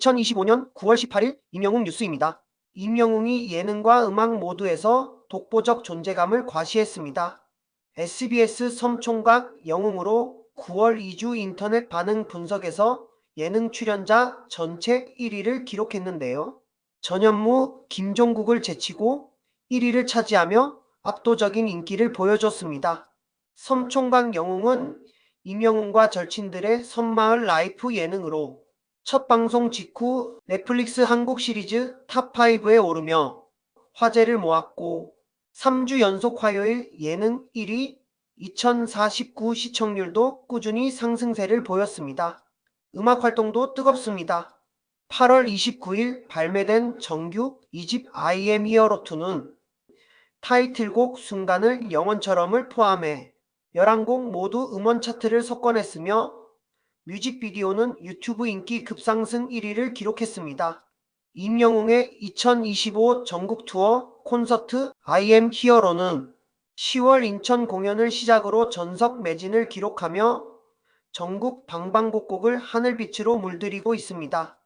2025년 9월 18일 임영웅 뉴스입니다. 임영웅이 예능과 음악 모두에서 독보적 존재감을 과시했습니다. SBS 섬총각 영웅으로 9월 2주 인터넷 반응 분석에서 예능 출연자 전체 1위를 기록했는데요. 전현무 김종국을 제치고 1위를 차지하며 압도적인 인기를 보여줬습니다. 섬총각 영웅은 임영웅과 절친들의 섬마을 라이프 예능으로 첫 방송 직후 넷플릭스 한국 시리즈 탑5에 오르며 화제를 모았고 3주 연속 화요일 예능 1위 2049 시청률도 꾸준히 상승세를 보였습니다. 음악 활동도 뜨겁습니다. 8월 29일 발매된 정규 2집 I am hero 2는 타이틀곡 순간을 영원처럼을 포함해 11곡 모두 음원 차트를 석권했으며 뮤직비디오는 유튜브 인기 급상승 1위를 기록했습니다. 임영웅의 2025 전국 투어 콘서트 I am hero는 10월 인천 공연을 시작으로 전석 매진을 기록하며 전국 방방곡곡을 하늘빛으로 물들이고 있습니다.